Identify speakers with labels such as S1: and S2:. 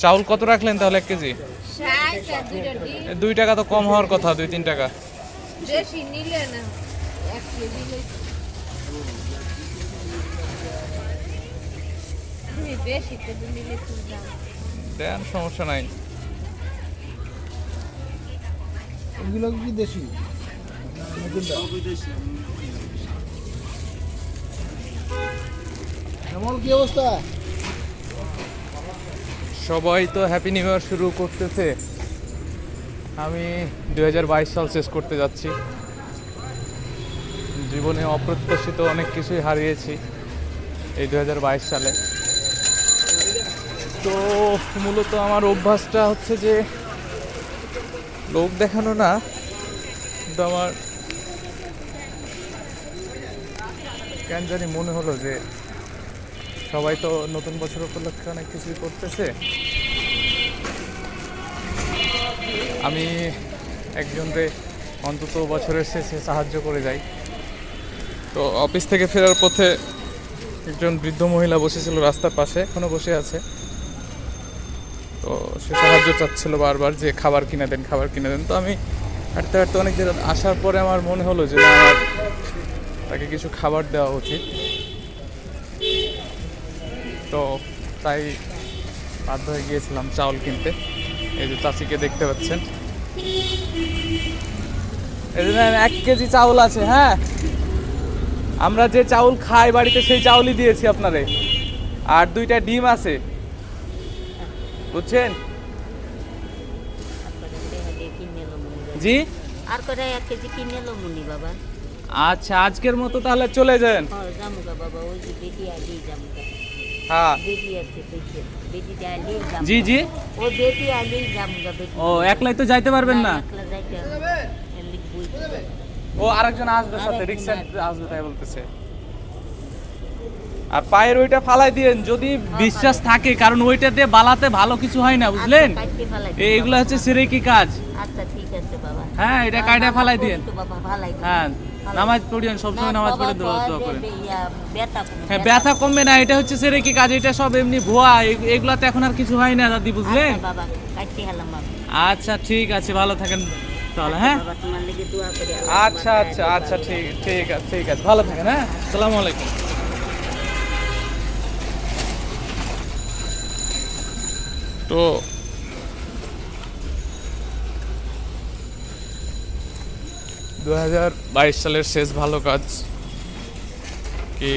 S1: চাউল কত রাখলেন তাহলে এক কেজি? দুই টাকা তো কম হওয়ার কথা দুই তিন টাকা। দেন সমস্যা নাই।
S2: এগুলো কি দেশি? কি অবস্থা?
S1: সবাই তো হ্যাপি নিউ ইয়ার শুরু করতেছে। আমি দু হাজার বাইশ সাল শেষ করতে যাচ্ছি। জীবনে অপ্রত্যাশিত অনেক কিছুই হারিয়েছি এই দু হাজার বাইশ সালে। তো মূলত আমার অভ্যাসটা হচ্ছে যে লোক দেখানো না, কিন্তু আমার কেন জানি মনে হলো যে সবাই তো নতুন বছর উপলক্ষে অনেক কিছুই করতেছে। আমি একজনকে অন্তত বছরের শেষে সাহায্য করে যাই। তো অফিস থেকে ফেরার পথে একজন বৃদ্ধ মহিলা বসেছিল রাস্তার পাশে, এখনও বসে আছে। তো সে সাহায্য চাচ্ছিল বারবার যে খাবার কিনে দেন, খাবার কিনে দেন। তো আমি হাঁটতে হাঁটতে অনেক দিন আসার পরে আমার মনে হলো যে আমার তাকে কিছু খাবার দেওয়া উচিত। তো তাই বাধ্য হয়ে গিয়েছিলাম চাউল কিনতে। এই যে চাচিকে দেখতে পাচ্ছেন। এক কেজি চাউল আছে হ্যাঁ? আমরা যে চাউল খাই বাড়িতে সেই চাউলই দিয়েছি আপনারে। আর দুইটা ডিম আছে। বুঝছেন? জি?
S3: আর করে এক কেজি কিনে এলো মুনি বাবা।
S1: আচ্ছা আজকের মতো তাহলে চলে যান।
S3: হ জামুগা বাবা ওই
S1: হ্যাঁ। জি জি।
S3: ও
S1: একলাই তো যাইতে পারবেন না। ও আরেকজন আসবে সাথে রিক্সা
S3: আসবে।
S1: তাই বলতেছে। আর পায়ের ওইটা ফালাই দিয়েন যদি বিশ্বাস থাকে কারণ ওইটা দিয়ে বালাতে ভালো কিছু হয় না বুঝলেন?
S3: আচ্ছা, কাইটে
S1: এইগুলো। হচ্ছে সিরেকি কাজ।
S3: আচ্ছা ঠিক আছে বাবা।
S1: হ্যাঁ এটা কাইটা ফালাই দিয়েন। হ্যাঁ। নামাজ। পড়িয়েন সবসময় নামাজ পড়ে দোয়া দোয়া করেন।
S3: ব্যথা কমে,
S1: হ্যাঁ ব্যথা কমবে না এটা হচ্ছে সিরেকি কাজ এটা সব এমনি ভুয়া এগুলাতে এখন আর কিছু হয় না দাদি বুঝলেন?
S3: আচ্ছা, বাবা কাটতে হেলাম বাবা।
S1: আচ্ছা ঠিক আছে ভালো থাকেন তাহলে হ্যাঁ?
S3: করি আল্লাহ
S1: আচ্ছা আচ্ছা আচ্ছা ঠিক ঠিক আছে ঠিক আছে ভালো থাকেন হ্যাঁ? আসসালামু আলাইকুম। তো দু হাজার বাইশ সালের শেষ ভালো কাজ কি